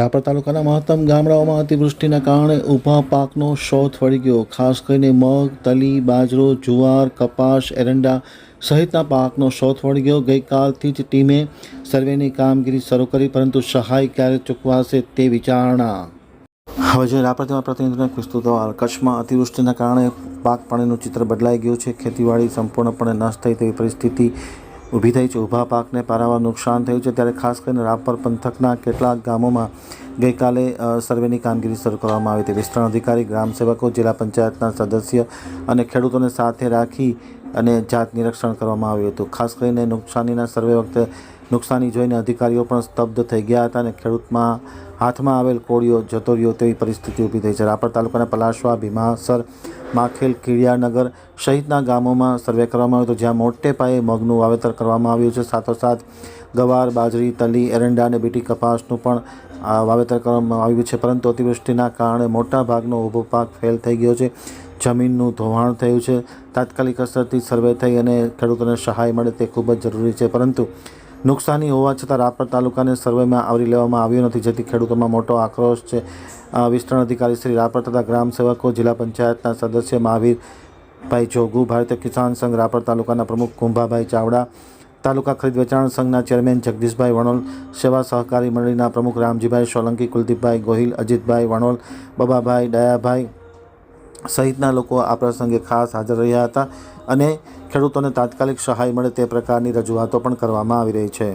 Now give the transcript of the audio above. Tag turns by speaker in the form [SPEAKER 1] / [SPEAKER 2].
[SPEAKER 1] રાપર તાલુકાના મહત્તમ ગામડાઓમાં અતિવૃષ્ટિના કારણે ઊભા પાકનો શોધ વળી ગયો. ખાસ કરીને મગ, તલી, બાજરો, જુવાર, કપાસ, એરંડા સહિતના પાકનો શોધ વળી ગયો. ગઈકાલથી જ ટીમે સર્વેની કામગીરી શરૂ કરી, પરંતુ સહાય ક્યારે ચૂકવાશે તે વિચારણા. હવે જે રાપર પ્રતિનિધિને પ્રતિનિધિનો વિસ્તૃત કચ્છમાં અતિવૃષ્ટિના કારણે પાક પાણીનું ચિત્ર બદલાઈ ગયું છે. ખેતીવાડી સંપૂર્ણપણે નષ્ટ થઈ તેવી પરિસ્થિતિ ઊભી થઈ છે ઊભા પાકને પારાવાર નુકસાન થયું છે ત્યારે ખાસ કરીને રાપર પંથકના કેટલાક ગામોમાં ગઈકાલે સર્વેની કામગીરી શરૂ કરવામાં આવી હતી. વિસ્તરણ અધિકારી, ગ્રામ સેવકો, જિલ્લા પંચાયતના સદસ્ય અને ખેડૂતોને સાથે રાખી અને જાત નિરીક્ષણ કરવામાં આવ્યું હતું. ખાસ કરીને નુકસાનીના સર્વે વખતે નુકસાની જોઈને અધિકારીઓ પણ સ્તબ્ધ થઈ ગયા હતા અને ખેડૂતમાં હાથમાં આવેલ કોળીઓ જતો રહ્યો તેવી પરિસ્થિતિ ઊભી થઈ. છે રાપર તાલુકાના પલાશવા ભીમાસર, માખેલ, કીડિયાનગર સહિતના ગામોમાં સર્વે કરવામાં આવ્યો હતો, જ્યાં મોટે પાયે મગનું વાવેતર કરવામાં આવ્યું છે. સાથોસાથ ગવાર, બાજરી, તલી, એરંડા અને બીટી કપાસનું પણ વાવેતર કરવામાં આવ્યું છે. પરંતુ અતિવૃષ્ટિના કારણે મોટા ભાગનો ઊભો પાક ફેલ થઈ ગયો છે. જમીનનું ધોવાણ થયું છે. તાત્કાલિક અસરથી સર્વે થઈ અને ખેડૂતોને સહાય મળે તે ખૂબ જ જરૂરી છે. પરંતુ નુકસાની હોવા છતાં રાપર તાલુકાને સર્વેમાં આવરી લેવામાં આવ્યો નથી, જેથી ખેડૂતોમાં મોટો આક્રોશ છે. વિસ્તરણ અધિકારી શ્રી રાપર તથા ગ્રામ સેવકો, જિલ્લા પંચાયતના સદસ્ય મહાવીરભાઈ જોગુ, ભારતીય કિસાન સંઘ રાપર તાલુકાના પ્રમુખ કુંભાભાઈ ચાવડા, તાલુકા ખરીદ વેચાણ સંઘના ચેરમેન જગદીશભાઈ વણોલ, સેવા સહકારી મંડળીના પ્રમુખ રામજીભાઈ સોલંકી, કુલદીપભાઈ ગોહિલ, અજીતભાઈ વણોલ, બબાભાઈ દયાભાઈ સહિતના લોકો આ પ્રસંગે ખાસ હાજર રહ્યા હતા અને ખેડૂતોને તાત્કાલિક સહાય મળે તે પ્રકારની રજૂઆતો પણ કરવામાં આવી રહી છે.